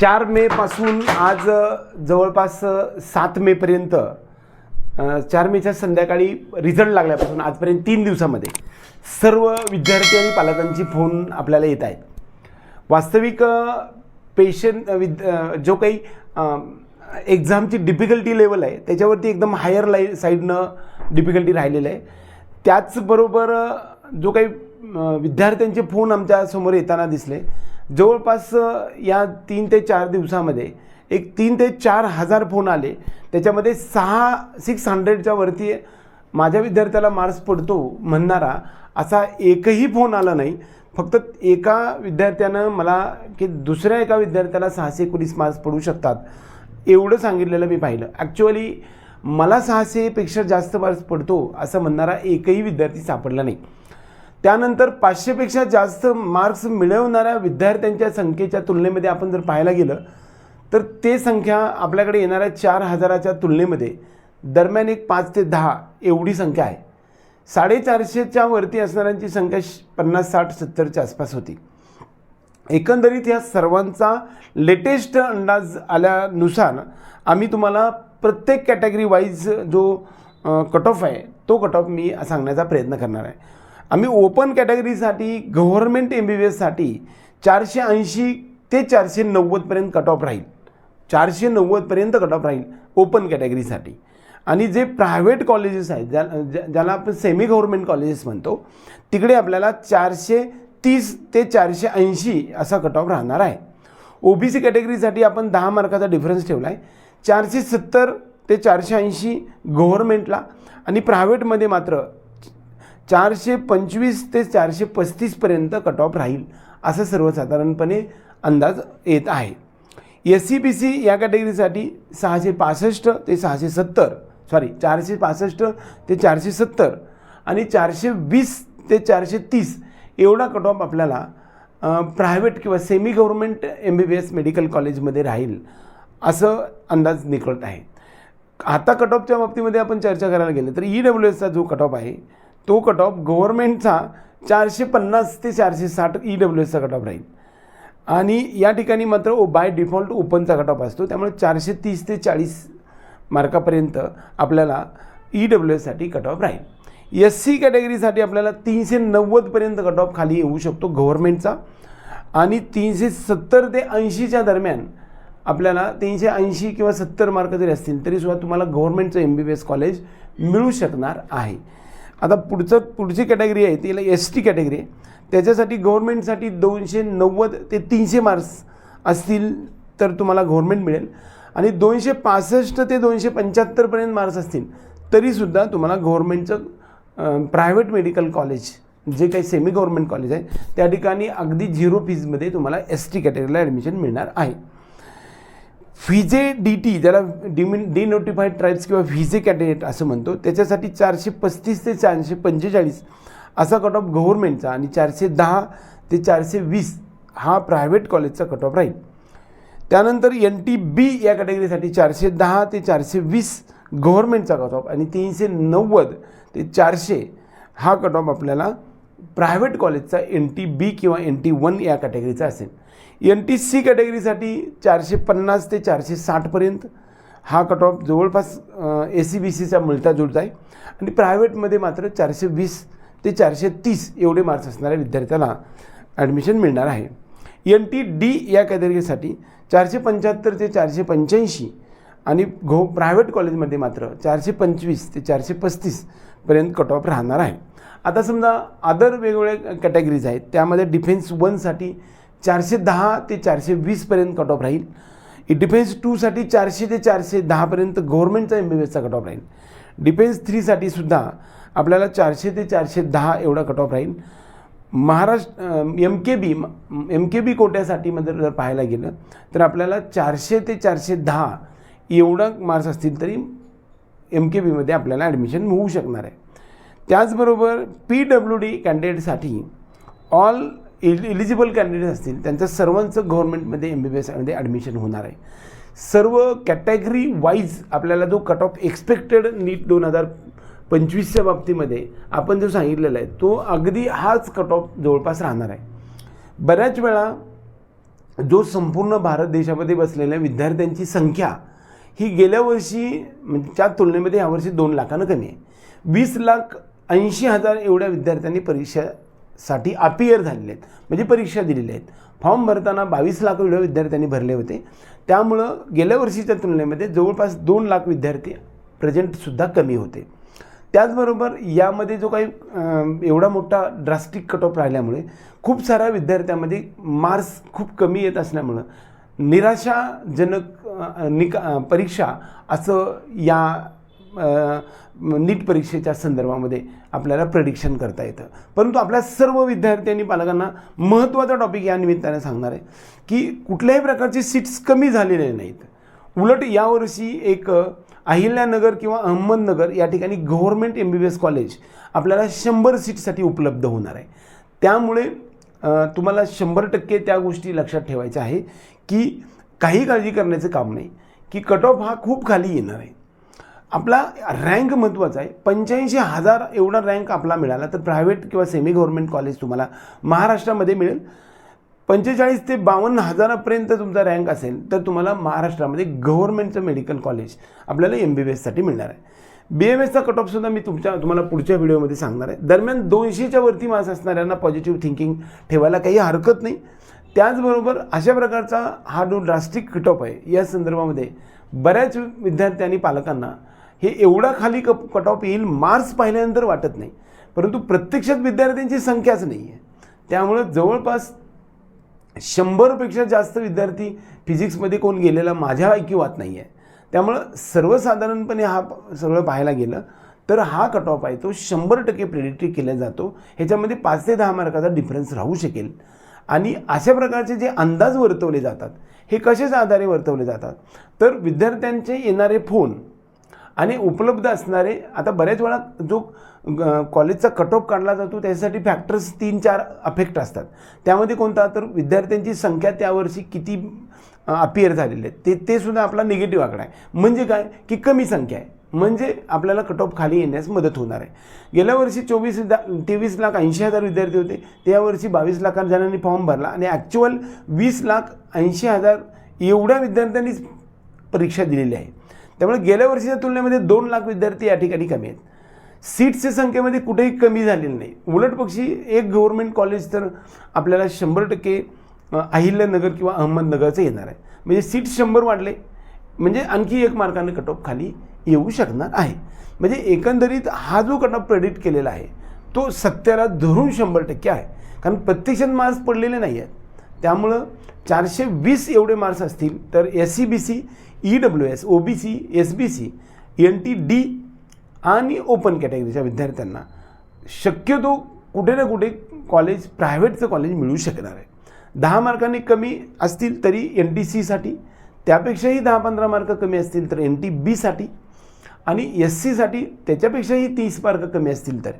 चार मेपासून आज जवळपास सात मेपर्यंत पर्यंत चार मेच्या संध्याकाळी रिझल्ट लागल्यापासून आजपर्यंत तीन दिवसामध्ये सर्व विद्यार्थी आणि पालकांची फोन आपल्याला येत आहेत. वास्तविक पेशंट विद जो काही एक्झामची डिफिकल्टी लेवल आहे त्याच्यावरती एकदम हायर लाई साईडनं डिफिकल्टी राहिलेलं आहे. त्याचबरोबर जो काही विद्यार्थ्यांचे फोन आमच्यासमोर येताना दिसले जवळपास या तीन ते चार दिवसामध्ये एक तीन ते चार हजार फोन आले. त्याच्यामध्ये सहा सिक्स हंड्रेडच्या वरती माझ्या विद्यार्थ्याला मार्क्स पडतो म्हणणारा असा एकही फोन आला नाही. फक्त एका विद्यार्थ्यानं मला की दुसऱ्या एका विद्यार्थ्याला सहाशे एकोणीस मार्क्स पडू शकतात. एवढं सांगितलेलं मी पाहिलं. ॲक्च्युअली मला सहाशेपेक्षा जास्त मार्क्स पडतो असं म्हणणारा एकही विद्यार्थी सापडला नाही. त्यानंतर पाचशेपेक्षा जास्त मार्क्स मिळवणाऱ्या विद्यार्थ्यांच्या संख्येच्या तुलनेमध्ये आपण जर पाहायला गेलं तर ते संख्या आपल्याकडे येणाऱ्या चार हजाराच्या तुलनेमध्ये दरम्यान एक पाच ते दहा एवढी संख्या आहे. साडेचारशेच्या वरती असणाऱ्यांची संख्या श- पन्नास साठ सत्तरच्या आसपास होती. एकंदरीत या सर्वांचा लेटेस्ट अंदाज आल्यानुसार आम्ही तुम्हाला प्रत्येक कॅटेगरी वाईज जो कट ऑफ आहे तो कट ऑफ मी सांगण्याचा प्रयत्न करणार आहे. आम्ही ओपन कॅटेगरीसाठी गव्हर्मेंट एम बी बी एससाठी चारशे ऐंशी ते चारशे नव्वदपर्यंत कट ऑफ राहील. चारशे नव्वदपर्यंत कट ऑफ राहील ओपन कॅटेगरीसाठी. आणि जे प्रायव्हेट कॉलेजेस आहेत ज्या ज्या- ज्याला आपण सेमी गव्हर्मेंट कॉलेजेस म्हणतो तिकडे आपल्याला चारशे तीस ते चारशे ऐंशी असा कट ऑफ राहणार आहे. ओ बी सी कॅटेगरीसाठी आपण दहा मार्काचा डिफरन्स ठेवला आहे चारशे सत्तर ते चारशे ऐंशी गव्हर्मेंटला आणि प्रायव्हेटमध्ये मात्र चारशे पंचवीस ते चारशे पस्तीसपर्यंत कट ऑफ राहील असं सर्वसाधारणपणे अंदाज येत आहे. एस सी बी सी या कॅटेगरीसाठी सहाशे पासष्ट ते सहाशे सत्तर सॉरी चारशे पासष्ट ते चारशे सत्तर आणि चारशे वीस ते चारशे तीस एवढा कट ऑफ आपल्याला प्रायव्हेट किंवा semi government M B B S medical कॉलेजमध्ये राहील असं अंदाज निकळत आहे. आता कट ऑफच्या बाबतीमध्ये आपण चर्चा करायला गेलं तर ई डब्ल्यू एसचा जो कट ऑफ आहे तो कट ऑफ गव्हर्मेंटचा चारशे पन्नास ते चारशे साठ ई डब्ल्यू एसचा कट ऑफ राहील. आणि या ठिकाणी मात्र ओ बाय डिफॉल्ट ओपनचा कट ऑफ असतो. त्यामुळे चारशे तीस ते चाळीस मार्कापर्यंत आपल्याला ई डब्ल्यू एससाठी कट ऑफ राहील. एस सी कॅटेगरीसाठी आपल्याला तीनशे नव्वदपर्यंत कट ऑफ खाली येऊ शकतो गव्हर्मेंटचा आणि तीनशे सत्तर ते ऐंशीच्या दरम्यान आपल्याला तीनशे ऐंशी किंवा सत्तर मार्क जरी असतील तरीसुद्धा तुम्हाला गव्हर्मेंटचं M B B S college मिळू शकणार आहे. आता पुढचं पुढची कॅटेगरी आहे तिला एस टी कॅटेगरी आहे. त्याच्यासाठी गव्हर्मेंटसाठी दोनशे नव्वद ते तीनशे मार्क्स असतील तर तुम्हाला गव्हर्मेंट मिळेल. आणि दोनशे पासष्ट ते दोनशे पंच्याहत्तरपर्यंत मार्क्स असतील तरीसुद्धा तुम्हाला गव्हर्मेंटचं प्रायव्हेट मेडिकल कॉलेज जे काही सेमी गव्हर्मेंट कॉलेज आहे त्या ठिकाणी अगदी झिरो फीजमध्ये तुम्हाला एस टी कॅटेगरीला ॲडमिशन मिळणार आहे. व्हिजे डी टी ज्याला डिमिन डिनोटिफाईड ट्राईब्स किंवा व्हिजे कॅन्डिडेट असं म्हणतो त्याच्यासाठी चारशे पस्तीस ते चारशे पंचेचाळीस असा कट ऑफ गव्हर्मेंटचा आणि चारशे दहा ते चारशे वीस हा प्रायव्हेट कॉलेजचा कट ऑफ राहील. त्यानंतर एन टी बी या कॅटेगरीसाठी चारशे दहा ते चारशे वीस गव्हर्मेंटचा कट ऑफ आणि तीनशे नव्वद ते चारशे हा कट ऑफ आपल्याला प्रायव्हेट कॉलेजचा एन टी बी किंवा एन टी वन या कॅटेगरीचा असेल. एन टी सी कॅटेगरीसाठी चारशे पन्नास ते चारशे साठपर्यंत हा कट ऑफ जवळपास ए सी बी सीचा मिळता जुळता आहे. आणि प्रायव्हेटमध्ये मात्र चारशे वीस ते चारशे तीस एवढे मार्क्स असणाऱ्या विद्यार्थ्याला ॲडमिशन मिळणार आहे. एन टी डी या कॅटेगरीसाठी चारशे पंच्याहत्तर ते चारशे पंच्याऐंशी आणि घो प्रायव्हेट कॉलेजमध्ये मात्र चारशे पंचवीस ते चारशे पस्तीसपर्यंत कट ऑफ राहणार आहे. आता समजा अदर वेगवेगळ्या कॅटेगरीज आहेत त्यामध्ये डिफेन्स वनसाठी चारशे दहा ते चारशे वीसपर्यंत कट ऑफ राहील. डिफेन्स टूसाठी चारशे ते चारशे दहापर्यंत गव्हर्मेंटचा एम बी बी एसचा कट ऑफ राहील. डिफेन्स थ्रीसाठी सुद्धा आपल्याला चारशे ते चारशे दहा एवढा कट ऑफ राहील. Maharashtra M K B M K B कोट्यासाठी मध्ये जर पाहायला गेलं तर आपल्याला चारशे ते चारशे दहा एवढा मार्क्स असतील तरी एम के बीमध्ये आपल्याला ॲडमिशन मिळू शकणार आहे. त्याचबरोबर पी डब्ल्यू डी कॅन्डिडेटसाठी ऑल इल इलिजिबल कॅन्डिडेट असतील त्यांचं सर्वांचं गव्हर्नमेंटमध्ये एम बी बी एसमध्ये ॲडमिशन होणार आहे. सर्व कॅटेगरी वाईज आपल्याला जो कट ऑफ एक्सपेक्टेड नीट दोन हजार पंचवीसच्या बाबतीमध्ये आपण जो सांगितलेला आहे तो अगदी हाच कट ऑफ जवळपास राहणार आहे. बऱ्याच वेळा जो संपूर्ण भारत देशामध्ये बसलेल्या विद्यार्थ्यांची संख्या ही गेल्या वर्षी म्हणजे त्या तुलनेमध्ये यावर्षी दोन लाखानं कमी आहे. वीस लाख ऐंशी हजार एवढ्या विद्यार्थ्यांनी परीक्षा साठी अपियर झालेले आहेत. म्हणजे परीक्षा दिलेल्या आहेत. फॉर्म भरताना बावीस लाख एवढ्या विद्यार्थ्यांनी भरले होते. त्यामुळं गेल्या वर्षीच्या तुलनेमध्ये जवळपास दोन लाख विद्यार्थी प्रेझेंटसुद्धा कमी होते. त्याचबरोबर यामध्ये जो काही एवढा मोठा ड्रास्टिक कट ऑफ राहिल्यामुळे खूप साऱ्या विद्यार्थ्यांमध्ये मार्क्स खूप कमी येत असल्यामुळं निराशाजनक निका परीक्षा असं या नीट परीक्षेच्या संदर्भामध्ये आपल्याला प्रडिक्शन करता येतं. परंतु आपल्या सर्व विद्यार्थी आणि पालकांना महत्त्वाचा टॉपिक या निमित्ताने सांगणार आहे की कुठल्याही प्रकारची सीट्स कमी झालेले नाहीत. उलट यावर्षी एक अहिल्यानगर किंवा अहमदनगर या ठिकाणी government M B B S college आपल्याला शंभर सीटसाठी उपलब्ध होणार आहे. त्यामुळे तुम्हाला शंभर टक्के त्या गोष्टी लक्षात ठेवायच्या आहे की काही काळजी करण्याचं काम नाही की कट ऑफ हा खूप खाली येणार आहे. आपला रँक महत्त्वाचा आहे. पंच्याऐंशी हजार एवढा रँक आपला मिळाला तर प्रायव्हेट किंवा सेमी गव्हर्नमेंट कॉलेज तुम्हाला महाराष्ट्रामध्ये मिळेल. पंचेचाळीस ते बावन्न हजारापर्यंत तुमचा रँक असेल तर तुम्हाला महाराष्ट्रामध्ये गव्हर्नमेंटचं मेडिकल कॉलेज आपल्याला एम बी बी एससाठी मिळणार आहे. बी एम एसचा कट ऑफसुद्धा मी तुमच्या तुम्हाला पुढच्या व्हिडिओमध्ये सांगणार आहे. दरम्यान दोनशेच्या वरती मार्क्स असणाऱ्यांना पॉझिटिव्ह थिंकिंग ठेवायला काही हरकत नाही. त्याचबरोबर अशा प्रकारचा हा जो ड्रास्टिक कट ऑफ आहे या संदर्भामध्ये बऱ्याच विद्यार्थ्यांनी पालकांना हे एवढा खाली क कट ऑफ येईल मार्क्स पाहिल्यानंतर वाटत नाही. परंतु प्रत्यक्षात विद्यार्थ्यांची संख्याच नाही आहे त्यामुळं जवळपास शंभरपेक्षा जास्त विद्यार्थी फिजिक्समध्ये कोण गेलेला माझ्या ऐकिवात नाही आहे त्यामुळं सर्वसाधारणपणे हा सगळं पाहायला गेलं तर हा कट ऑफ आहे तो शंभर टक्के प्रेडिक्ट केला जातो. ह्याच्यामध्ये पाच ते दहा मार्काचा डिफरन्स राहू शकेल. आणि अशा प्रकारचे जे अंदाज वर्तवले जातात हे कशाच्या आधारे वर्तवले जातात? तर विद्यार्थ्यांचे येणारे फोन आणि उपलब्ध असणारे आता बऱ्याच वेळा जो ग- कॉलेजचा कट ऑफ काढला जातो त्याच्यासाठी फॅक्टर्स तीन चार अफेक्ट असतात. त्यामध्ये कोणता तर विद्यार्थ्यांची संख्या त्यावर्षी किती अपियर झालेली आहे. ते ते सुद्धा आपला निगेटिव्ह आकडा आहे. म्हणजे काय? की कमी संख्या आहे. म्हणजे आपल्याला कट ऑफ खाली येण्यास मदत होणार आहे. गेल्या वर्षी चोवीस दा तेवीस लाख ऐंशी हजार विद्यार्थी होते. त्यावर्षी बावीस लाख जणांनी फॉर्म भरला आणि ॲक्च्युअल वीस लाख ऐंशी हजार एवढ्या विद्यार्थ्यांनीच परीक्षा दिलेली आहे. त्यामुळे गेल्या वर्षीच्या तुलनेमध्ये दोन लाख विद्यार्थी या ठिकाणी कमी आहेत. सीट्सच्या संख्येमध्ये कुठेही कमी झालेली नाही. उलट पक्षी एक गव्हर्मेंट कॉलेज तर आपल्याला शंभर टक्के अहिल्यानगर किंवा अहमदनगरचं येणार आहे. म्हणजे सीट्स शंभर वाढले म्हणजे आणखी एक मार्काने कट ऑफ खाली येऊ शकणार आहे. म्हणजे एकंदरीत हा जो कट ऑफ प्रेडिक्ट केलेला आहे तो सत्याला धरून शंभर टक्के आहे. कारण प्रत्यक्षात मार्क्स पडलेले नाही आहेत. त्यामुळं चारशे वीस एवढे मार्क्स असतील तर S C B C E W S O B C S B C N T D आणि ओपन कॅटेगरीच्या विद्यार्थ्यांना शक्यतो कुठे ना कुठे कॉलेज प्रायव्हेटचं कॉलेज मिळू शकणार आहे. दहा मार्कांनी कमी असतील तरी एन टी सीसाठी त्यापेक्षाही दहा पंधरा मार्क कमी असतील तर एन टी बीसाठी आणि एस सीसाठी त्याच्यापेक्षाही तीस मार्क कमी असतील तर.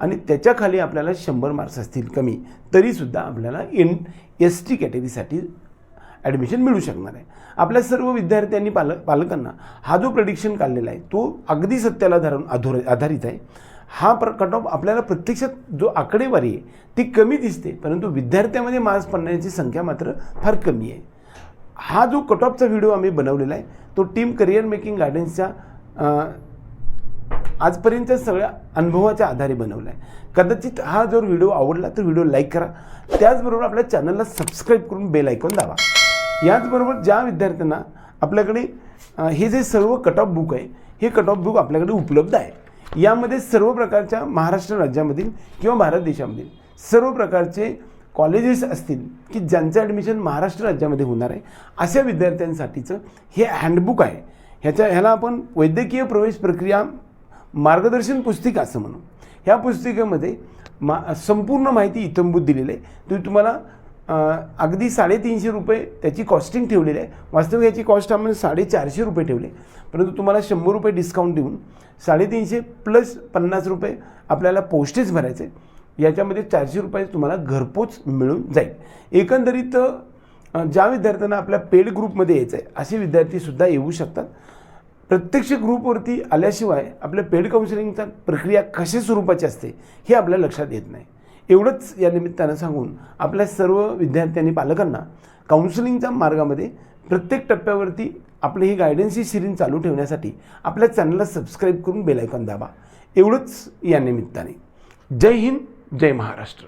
आणि त्याच्याखाली आपल्याला शंभर मार्क्स असतील कमी तरीसुद्धा आपल्याला एन एस टी कॅटेगरीसाठी ॲडमिशन मिळू शकणार आहे. आपल्या सर्व विद्यार्थ्यांनी पालक पालकांना हा जो प्रडिक्शन काढलेला आहे तो अगदी सत्याला धरून अधोर आधारित आहे. हा प्र कट ऑफ आपल्याला प्रत्यक्षात जो आकडेवारी आहे ती कमी दिसते परंतु विद्यार्थ्यामध्ये मार्क्स पडण्याची संख्या मात्र फार कमी आहे. हा जो कट ऑफचा व्हिडिओ आम्ही बनवलेला आहे तो टीम करिअर मेकिंग गार्डन्सच्या आजपर्यंतच्या सगळ्या अनुभवाच्या आधारे बनवला आहे कदाचित हा जर व्हिडिओ आवडला तर व्हिडिओ लाईक करा. त्याचबरोबर आपल्या चॅनलला सबस्क्राईब करून बेल ऐकून दावा याचबरोबर ज्या विद्यार्थ्यांना आपल्याकडे हे जे सर्व कट ऑफ बुक आहे हे कट ऑफ बुक आपल्याकडे उपलब्ध आहे. यामध्ये सर्व प्रकारच्या महाराष्ट्र राज्यामधील किंवा भारत देशामधील सर्व प्रकारचे कॉलेजेस असतील की ज्यांचं ॲडमिशन महाराष्ट्र राज्यामध्ये होणार आहे अशा विद्यार्थ्यांसाठीचं हे हँडबुक आहे. ह्याच्या ह्याला आपण वैद्यकीय प्रवेश प्रक्रिया मार्गदर्शन पुस्तिका असं म्हणू. ह्या पुस्तिकेमध्ये मा संपूर्ण माहिती इतंभूत दिलेली आहे. ती तुम्हाला अगदी साडेतीनशे रुपये त्याची कॉस्टिंग ठेवलेली आहे. वास्तविक याची कॉस्ट आम्ही साडेचारशे रुपये ठेवले परंतु तुम्हाला शंभर रुपये डिस्काउंट देऊन साडेतीनशे प्लस पन्नास रुपये आपल्याला पोस्टेज भरायचे याच्यामध्ये चारशे रुपये तुम्हाला घरपोच मिळून जाईल. एकंदरीत ज्या विद्यार्थ्यांना आपल्या पेड ग्रुपमध्ये यायचं आहे असे विद्यार्थीसुद्धा येऊ शकतात. प्रत्यक्ष ग्रुपवरती आल्याशिवाय आपल्या पेड काउन्सिलिंगचा प्रक्रिया कशा स्वरूपाची असते हे आपल्या लक्षात येत नाही. एवढंच या निमित्तानं सांगून आपल्या सर्व विद्यार्थ्यांनी पालकांना काउन्सिलिंगच्या मार्गामध्ये प्रत्येक टप्प्यावरती आपली ही गायडन्स ही सिरीज चालू ठेवण्यासाठी आपल्या चॅनलला सबस्क्राईब करून बेलायकॉन दाबा. एवढंच या निमित्ताने. जय हिंद जय महाराष्ट्र.